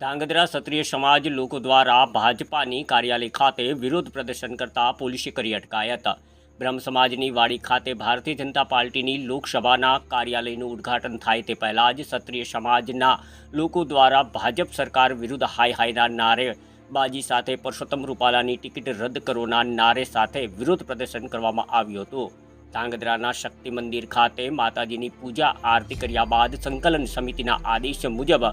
ધાંગધ્રા ક્ષત્રિય સમાજ લોકો દ્વારા ભાજપાની કાર્યાલય ખાતે વિરોધ પ્રદર્શન કરતા પોલીસે કરી અટકાયત. બ્રહ્મ સમાજની વાડી ખાતે ભારતીય જનતા પાર્ટીની લોકસભાના કાર્યાલયનું ઉદ્ઘાટન થાય તે પહેલાં જ ક્ષત્રિય સમાજના લોકો દ્વારા ભાજપ સરકાર વિરુદ્ધ હાય હાયના નારે બાજી સાથે પરસોત્તમ રૂપાલાની ટિકિટ રદ કરોના નારે સાથે વિરોધ પ્રદર્શન કરવામાં આવ્યું હતું. ધાંગધ્રાના શક્તિ મંદિર ખાતે માતાજીની પૂજા, આરતી કર્યા બાદ સંકલન સમિતિના આદેશ મુજબ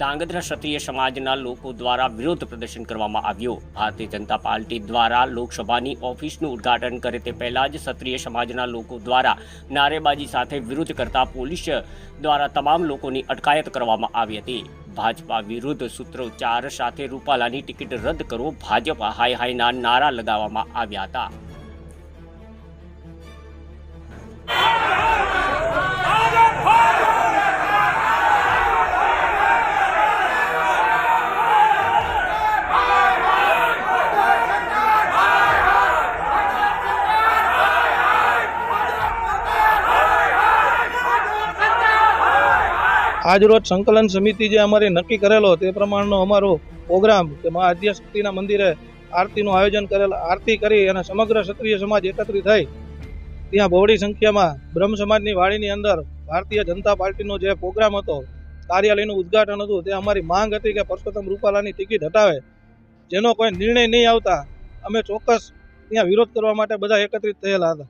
ધાંગધ્રા ક્ષત્રિય સમાજના લોકો દ્વારા વિરોધ પ્રદર્શન કરવામાં આવ્યું. ભારતીય જનતા પાર્ટી દ્વારા લોકસભાની ઓફિસનું ઉદ્ઘાટન કરે તે પહેલા જ ક્ષત્રિય સમાજના લોકો દ્વારા નારેબાજી સાથે વિરોધ કરતા પોલીસ દ્વારા તમામ લોકોની અટકાયત કરવામાં આવી હતી. ભાજપા વિરુદ્ધ સૂત્રોચ્ચાર સાથે રૂપાલાની ટિકિટ રદ કરો, ભાજપ હાય હાયના નારા લગાવવામાં આવ્યા હતા. આજરોજ સંકલન સમિતિ જે અમારે નક્કી કરેલો તે પ્રમાણનો અમારો પ્રોગ્રામ કે મા આદ્યશક્તિના મંદિરે આરતીનું આયોજન કરેલ, આરતી કરી અને સમગ્ર ક્ષત્રિય સમાજ એકત્રિત થઈ. ત્યાં બહોળી સંખ્યામાં બ્રહ્મ સમાજની વાડીની અંદર ભારતીય જનતા પાર્ટીનો જે પ્રોગ્રામ હતો, કાર્યાલયનું ઉદ્ઘાટન હતું, તે અમારી માંગ હતી કે પરસોત્તમ રૂપાલાની ટિકિટ હટાવે. જેનો કોઈ નિર્ણય નહીં આવતા, અમે ચોક્કસ ત્યાં વિરોધ કરવા માટે બધા એકત્રિત થયેલા હતા.